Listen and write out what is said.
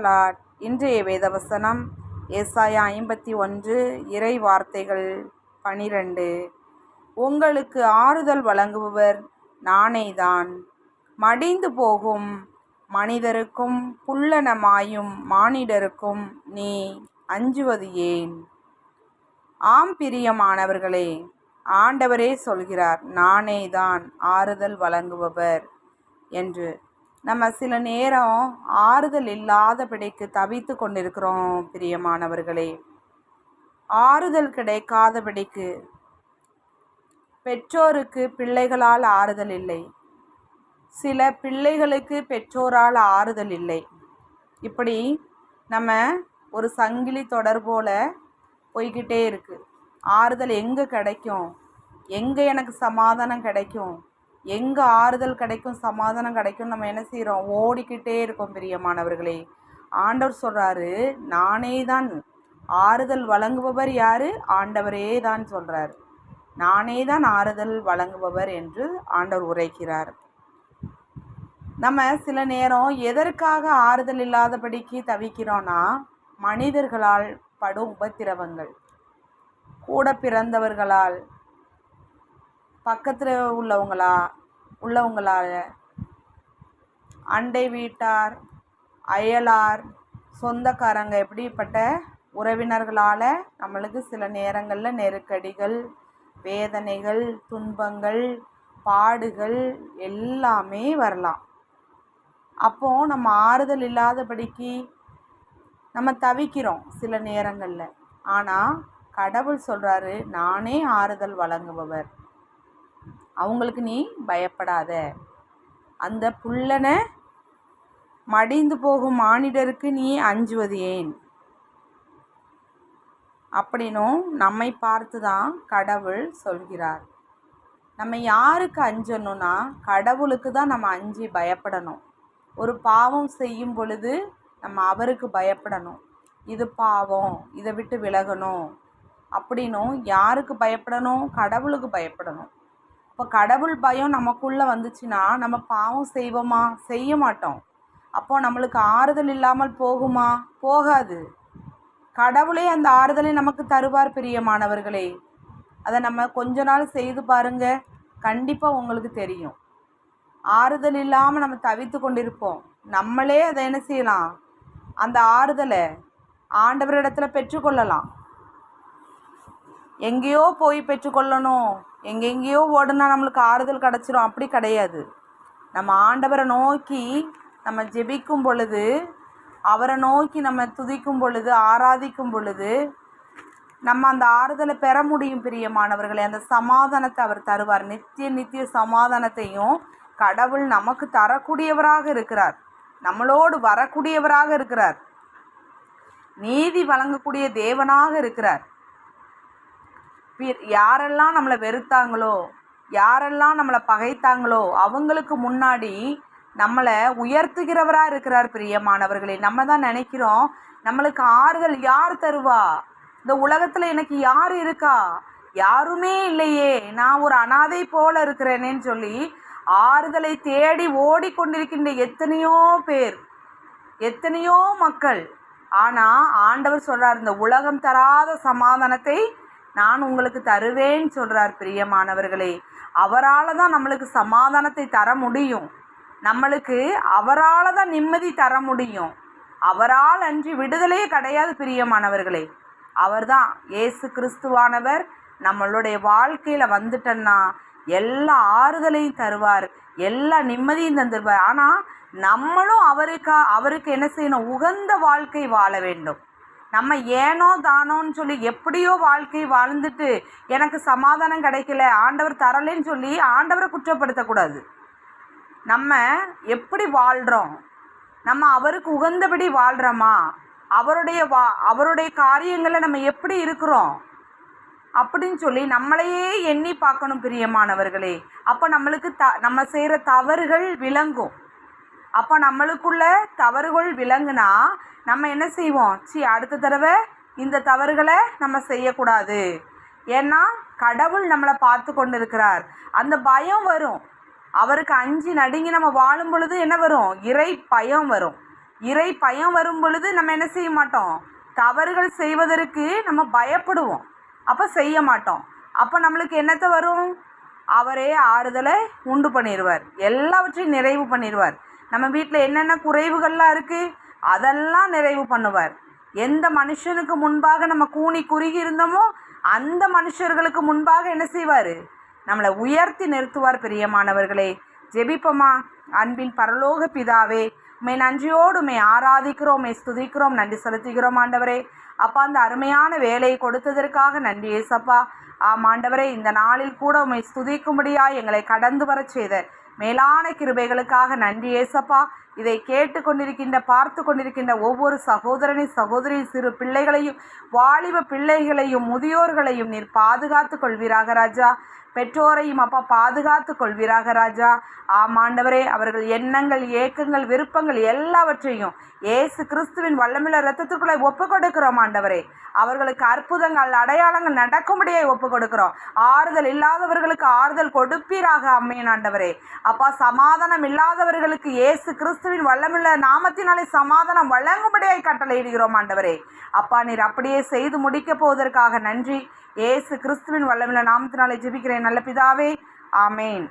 Lord. இன்றைய வேதவசனம் ஏசாயா ஐம்பத்தி ஒன்று இறை வார்த்தைகள் பனிரெண்டு. உங்களுக்கு ஆறுதல் வழங்குபவர் நானேதான். மடிந்து போகும் மனிதருக்கும் புல்லனமாயும் மானிடருக்கும் நீ அஞ்சுவது ஏன்? ஆம் பிரியமானவர்களே ஆண்டவரே சொல்கிறார் நானேதான் ஆறுதல் வழங்குபவர் என்று. நம்ம சில நேரம் ஆறுதல் இல்லாதபடிக்கு தவித்து கொண்டிருக்கிறோம் பிரியமானவர்களே. ஆறுதல் கிடைக்காதபடிக்கு பெற்றோருக்கு பிள்ளைகளால் ஆறுதல் இல்லை. சில பிள்ளைகளுக்கு பெற்றோரால் ஆறுதல் இல்லை. இப்படி நம்ம ஒரு சங்கிலி தொடர் போல போய்கிட்டே இருக்குது ஆறுதல் எங்கே கிடைக்கும்? எங்கே எனக்கு சமாதானம் கிடைக்கும்? எங்கே ஆறுதல் கிடைக்கும் சமாதானம் கிடைக்கும் நம்ம என்ன செய்கிறோம் ஓடிக்கிட்டே இருக்கோம் பிரியமானவர்களே. ஆண்டவர் சொல்கிறாரு நானே தான் ஆறுதல் வழங்குபவர் யார்? ஆண்டவரே தான் சொல்கிறார் நானே தான் ஆறுதல் வழங்குபவர் என்று ஆண்டவர் உரைக்கிறார். நம்ம சில நேரம் எதற்காக ஆறுதல் இல்லாதபடிக்கு தவிக்கிறோன்னா மனிதர்களால் படும் உபத்திரவங்கள். கூட பிறந்தவர்களால் பக்கத்தில் உள்ளவங்களா? உள்ளவங்களால். அண்டை வீட்டார் அயலார் சொந்தக்காரங்க எப்படிப்பட்ட உறவினர்களால் நம்மளுக்கு சில நேரங்களில் நெருக்கடிகள் வேதனைகள் துன்பங்கள் பாடுகள் எல்லாமே வரலாம். அப்போது நம்ம ஆறுதல் இல்லாதபடிக்கு நம்ம தவிக்கிறோம் சில நேரங்களில். ஆனால் கடவுள் சொல்கிறாரு நானே ஆறுதல் வழங்குபவர். அவங்களுக்கு நீ பயப்படாத. அந்த புல்லனை மடிந்து போகும் மானிடருக்கு நீ அஞ்சுவது ஏன்? அப்படின்னும் நம்மை பார்த்து தான் கடவுள் சொல்கிறார். நம்ம யாருக்கு அஞ்சணும்னா கடவுளுக்கு தான் நம்ம அஞ்சி பயப்படணும். ஒரு பாவம் செய்யும் பொழுது நம்ம அவருக்கு பயப்படணும். இது பாவம் இதை விட்டு விலகணும். அப்படின்னும் யாருக்கு பயப்படணும்? கடவுளுக்கு பயப்படணும். இப்போ கடவுள் பயம் நமக்குள்ளே வந்துச்சுன்னா நம்ம பாவம் செய்வோமா? செய்ய மாட்டோம். அப்போது நம்மளுக்கு ஆறுதல் இல்லாமல் போகுமா? போகாது. கடவுளே அந்த ஆறுதலை நமக்கு தருவார் பிரியமானவர்களே. அதை நம்ம கொஞ்ச நாள் செய்து பாருங்க. கண்டிப்பாக உங்களுக்கு தெரியும். ஆறுதல் இல்லாமல் நம்ம தவித்து கொண்டிருப்போம். நம்மளே அதை என்ன செய்யலாம்? அந்த ஆறுதலை ஆண்டவரிடத்தில் பெற்றுக்கொள்ளலாம். எங்கேயோ போய் பெற்றுக்கொள்ளணும். எங்கெங்கேயோ ஓடுனா நம்மளுக்கு ஆறுதல் கிடச்சிரும். அப்படி கிடையாது. நம்ம ஆண்டவரை நோக்கி நம்ம ஜெபிக்கும் பொழுது அவரை நோக்கி நம்ம துதிக்கும் பொழுது ஆராதிக்கும் பொழுது நம்ம அந்த ஆறுதலை பெற முடியும் பிரியமானவர்களே. அந்த சமாதானத்தை அவர் தருவார். நித்திய நித்திய சமாதானத்தையும் கடவுள் நமக்கு தரக்கூடியவராக இருக்கிறார். நம்மளோடு வரக்கூடியவராக இருக்கிறார். நீதி வழங்கக்கூடிய தேவனாக இருக்கிறார். யாரெல்லாம் நம்மளை வெறுத்தாங்களோ யாரெல்லாம் நம்மளை பகைத்தாங்களோ அவங்களுக்கு முன்னாடி நம்மளை உயர்த்துகிறவராக இருக்கிறார் பிரியமானவர்களே. நம்ம தான் நினைக்கிறோம் நம்மளுக்கு ஆறுதல் யார் தருவா? இந்த உலகத்தில் எனக்கு யார் இருக்கா? யாருமே இல்லையே. நான் ஒரு அனாதை போல இருக்கிறேனேன்னு சொல்லி ஆறுதலை தேடி ஓடிக்கொண்டிருக்கின்ற எத்தனையோ பேர் எத்தனையோ மக்கள். ஆனால் ஆண்டவர் சொல்கிறார் இந்த உலகம் தராத சமாதானத்தை நான் உங்களுக்கு தருவேன்னு சொல்கிறார் பிரியமானவர்களே. அவரால் தான் நம்மளுக்கு சமாதானத்தை தர முடியும். நம்மளுக்கு அவரால் தான் நிம்மதி தர முடியும். அவரால் அன்றி விடுதலையே கிடையாது பிரியமானவர்களே. அவர்தான் இயேசு கிறிஸ்துவானவர் நம்மளுடைய வாழ்க்கையில் வந்துட்டேன்னா எல்லா ஆறுதலையும் தருவார் எல்லா நிம்மதியும் தந்துடுவார் ஆனால் நம்மளும் அவருக்கா அவருக்கு என்ன செய்யணும்? உகந்த வாழ்க்கை வாழ வேண்டும். நம்ம ஏனோ தானோன்னு சொல்லி எப்படியோ வாழ்க்கை வாழ்ந்துட்டு எனக்கு சமாதானம் கிடைக்கல ஆண்டவர் தரலைன்னு சொல்லி ஆண்டவரை குற்றப்படுத்தக்கூடாது. நம்ம எப்படி வாழ்கிறோம் நம்ம அவருக்கு உகந்தபடி வாழ்கிறோமா அவருடைய வா அவருடைய காரியங்களில் நம்ம எப்படி இருக்கிறோம்? அப்படின்னு சொல்லி நம்மளையே எண்ணி பார்க்கணும் பிரியமானவர்களே. அப்போ நம்மளுக்கு த நம்ம செய்கிற தவறுகள் விளங்கும். அப்போ நம்மளுக்குள்ள தவறுகள் விளங்குனா நம்ம என்ன செய்வோம்? சி அடுத்த தடவை இந்த தவறுகளை நம்ம செய்யக்கூடாது. ஏன்னா கடவுள் நம்மளை பார்த்து கொண்டு இருக்கிறார் அந்த பயம் வரும். அவருக்கு அஞ்சு நடுங்கி நம்ம வாழும் பொழுது என்ன வரும்? இறை பயம் வரும். இறை பயம் வரும் பொழுது நம்ம என்ன செய்ய மாட்டோம்? தவறுகள் செய்வதற்கு நம்ம பயப்படுவோம். அப்போ செய்ய மாட்டோம். அப்போ நம்மளுக்கு என்னத்தை வரும்? அவரே ஆறுதலை உண்டு பண்ணிடுவார். எல்லாவற்றையும் நிறைவு பண்ணிடுவார். நம்ம வீட்டில் என்னென்ன குறைவுகள்லாம் இருக்குது அதெல்லாம் நிறைவு பண்ணுவார். எந்த மனுஷனுக்கு முன்பாக நம்ம கூனி குறுகி இருந்தோமோ அந்த மனுஷர்களுக்கு முன்பாக என்ன செய்வார்? நம்மளை உயர்த்தி நிறுத்துவார் பிரியமானவர்களே. ஜெபிப்போமா? அன்பின் பரலோக பிதாவே உமை நன்றியோடு உமை ஆராதிக்கிறோம் உமை ஸ்துதிக்கிறோம் நன்றி செலுத்துகிறோம் ஆண்டவரே. அப்பா அந்த அருமையான வேலையை கொடுத்ததற்காக நன்றி ஏசப்பா. ஆம் ஆண்டவரே இந்த நாளில் கூட உம்மை ஸ்துதிக்கும்படியாக எங்களை கடந்து வரச் செய்த மேலான கிருபைகளுக்காக நன்றி ஏசப்பா. இதை கேட்டு கொண்டிருக்கின்ற பார்த்து கொண்டிருக்கின்ற ஒவ்வொரு சகோதரனை சகோதரி சிறு பிள்ளைகளையும் வாலிப பிள்ளைகளையும் முதியோர்களையும் நீர் பாதுகாத்து கொள்வீராக ராஜா. பெற்றோரையும் அப்பா பாதுகாத்து கொள்வீராக ராஜா. ஆமாண்டவரே அவர்கள் எண்ணங்கள் ஏக்கங்கள் விருப்பங்கள் எல்லாவற்றையும் ஏசு கிறிஸ்துவின் வல்லமில்ல ரத்தத்துக்குள்ளே ஒப்பு கொடுக்கிறோம் ஆண்டவரே. அவர்களுக்கு அற்புதங்கள் அடையாளங்கள் நடக்கும்படியே ஒப்பு கொடுக்கிறோம் ஆறுதல் இல்லாதவர்களுக்கு ஆறுதல் கொடுப்பீராக அம்மையின் ஆண்டவரே. அப்பா சமாதானம் இல்லாதவர்களுக்கு இயேசு கிறிஸ்துவின் வல்லமில்ல நாமத்தினாலே சமாதானம் வழங்கும்படியாய் கட்டளையிடுகிறோம் ஆண்டவரே. அப்பா நீர் அப்படியே செய்து முடிக்க போவதற்காக நன்றி. இயேசு கிறிஸ்துவின் வல்லமில்ல நாமத்தினாலே ஜெபிக்கிறேன் நல்ல பிதாவே. ஆமேன்.